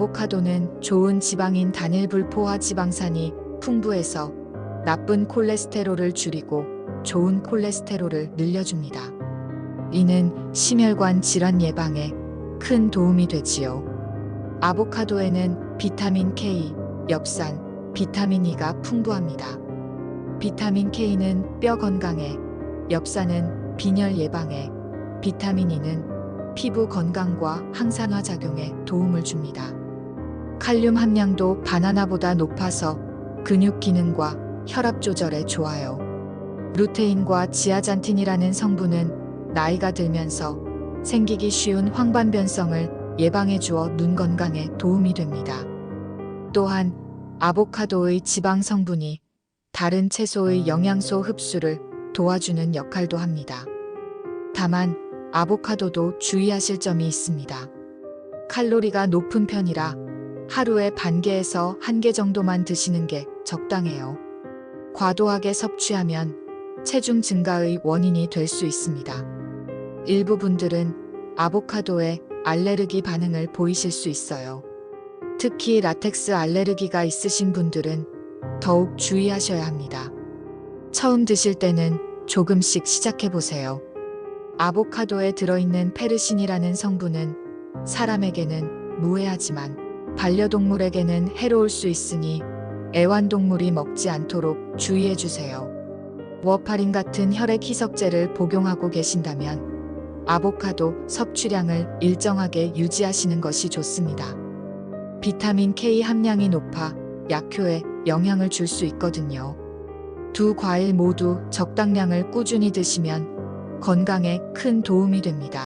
아보카도는 좋은 지방인 단일불포화 지방산이 풍부해서 나쁜 콜레스테롤을 줄이고 좋은 콜레스테롤을 늘려줍니다. 이는 심혈관 질환 예방에 큰 도움이 되지요. 아보카도에는 비타민 K, 엽산, 비타민 E가 풍부합니다. 비타민 K는 뼈 건강에, 엽산은 빈혈 예방에, 비타민 E는 피부 건강과 항산화 작용에 도움을 줍니다. 칼륨 함량도 바나나보다 높아서 근육 기능과 혈압 조절에 좋아요. 루테인과 지아잔틴이라는 성분은 나이가 들면서 생기기 쉬운 황반변성을 예방해 주어 눈 건강에 도움이 됩니다. 또한 아보카도의 지방 성분이 다른 채소의 영양소 흡수를 도와주는 역할도 합니다. 다만 아보카도도 주의하실 점이 있습니다. 칼로리가 높은 편이라 하루에 반 개에서 한 개 정도만 드시는 게 적당해요. 과도하게 섭취하면 체중 증가의 원인이 될 수 있습니다. 일부 분들은 아보카도에 알레르기 반응을 보이실 수 있어요. 특히 라텍스 알레르기가 있으신 분들은 더욱 주의하셔야 합니다. 처음 드실 때는 조금씩 시작해 보세요. 아보카도에 들어있는 페르신이라는 성분은 사람에게는 무해하지만 반려동물에게는 해로울 수 있으니 애완동물이 먹지 않도록 주의해 주세요. 워파린 같은 혈액 희석제를 복용하고 계신다면 아보카도 섭취량을 일정하게 유지하시는 것이 좋습니다. 비타민 K 함량이 높아 약효에 영향을 줄 수 있거든요. 두 과일 모두 적당량을 꾸준히 드시면 건강에 큰 도움이 됩니다.